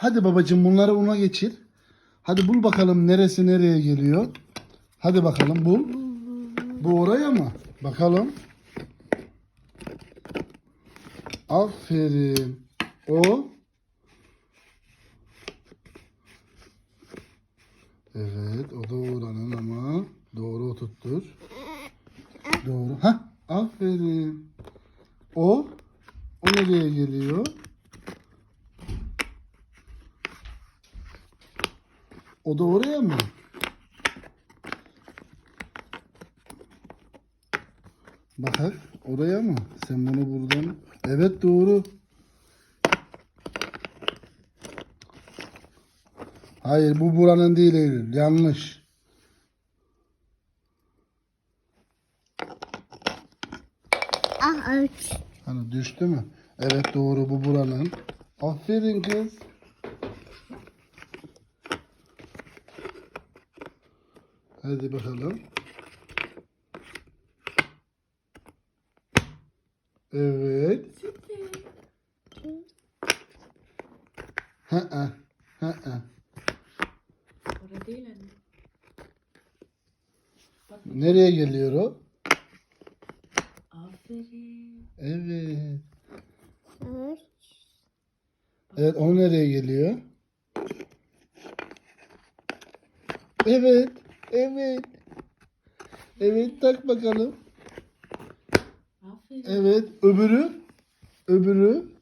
Hadi babacığım bunları ona geçir. Hadi bul bakalım neresi nereye geliyor. Hadi bakalım bul. Bu oraya mı? Bakalım. Aferin. O. Evet o da oranın ama doğru oturttur. Doğru. Ha, aferin. O. O nereye geliyor? O da oraya mı? Bakar oraya mı? Sen bunu buradan... Evet doğru. Hayır bu buranın değil Eylül. Yanlış. Ah üç. Hani düştü mü? Evet doğru bu buranın. Aferin kız. Hadi bakalım. Evet. Ha ha. Ha ha. Orada değil anne. Nereye geliyor o? Aferin. Evet. Evet o nereye geliyor? Evet. Evet. Evet tak bakalım. Aferin. Evet öbürü. Öbürü.